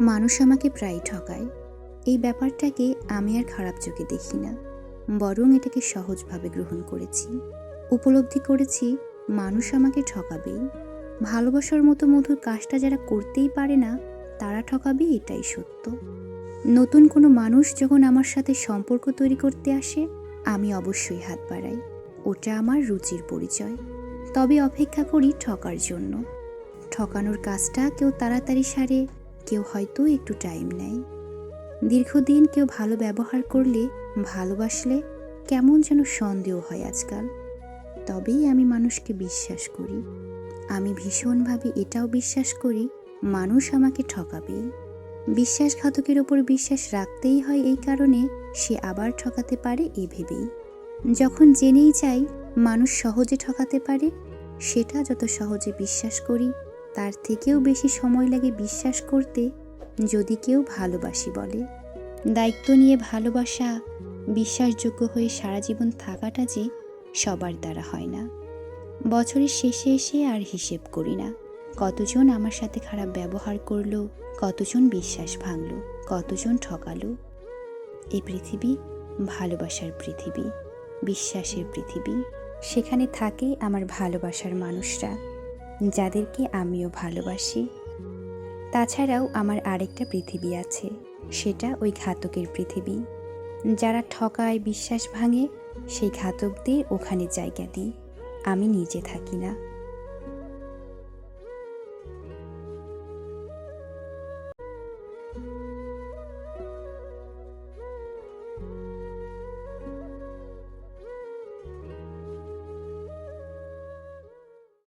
মানুষ আমাকে প্রায় ঠকায়। এই ব্যাপারটাকে আমি আর খারাপ চোখে দেখি না। বরং এটাকে সহজভাবে গ্রহণ করেছি। উপলব্ধি করেছি, মানুষ আমাকে ঠকাবেই। ভালোবাসার মতো মধুর কাজটা যারা করতেই পারে না, তারা ঠকাবে, এটাই সত্য। নতুন কোনো মানুষ যখন আমার সাথে সম্পর্ক তৈরি করতে আসে, আমি অবশ্যই হাত বাড়াই। ওটা আমার রুচির পরিচয়। তবে অপেক্ষা করি ঠকার জন্য। ঠকানোর কাজটা কেউ তাড়াতাড়ি সারে কেউ হয়তো একটু টাইম নেয়। দীর্ঘদিন কেউ ভালো ব্যবহার করলে, ভালোবাসলে কেমন যেন সন্দেহ হয় আজকাল। তবেই আমি মানুষকে বিশ্বাস করি। আমি ভীষণভাবে এটাও বিশ্বাস করি, মানুষ আমাকে ঠকাবেই বিশ্বাসঘাতকের ওপর বিশ্বাস রাখতেই হয় এই কারণে সে আবার ঠকাতে পারে এ ভেবেই। যখন জেনেই যাই, মানুষ সহজে ঠকাতে পারে, সেটা যত সহজে বিশ্বাস করি তার থেকেও বেশি সময় লাগে বিশ্বাস করতে যদি কেউ ভালোবাসি বলে। দায়িত্ব নিয়ে ভালোবাসা, বিশ্বাসযোগ্য হয়ে সারা জীবন থাকাটা যে সবার দ্বারা হয় না। বছরের শেষে এসে আর হিসেব করি না। কতজন আমার সাথে খারাপ ব্যবহার করল, কতজন বিশ্বাস ভাঙলো, কতজন ঠকালো। এই পৃথিবী ভালোবাসার পৃথিবী, বিশ্বাসের পৃথিবী। সেখানে থাকে আমার ভালোবাসার মানুষরা। যাদেরকে আমিও ভালোবাসি। তাছাড়াও আমার আরেকটা পৃথিবী আছে, সেটা ওই ঘাতকের পৃথিবী। যারা ঠকায়, বিশ্বাস ভাঙে, সেই ঘাতকদের ওখানে জায়গা দিই। আমি নিজে থাকি না।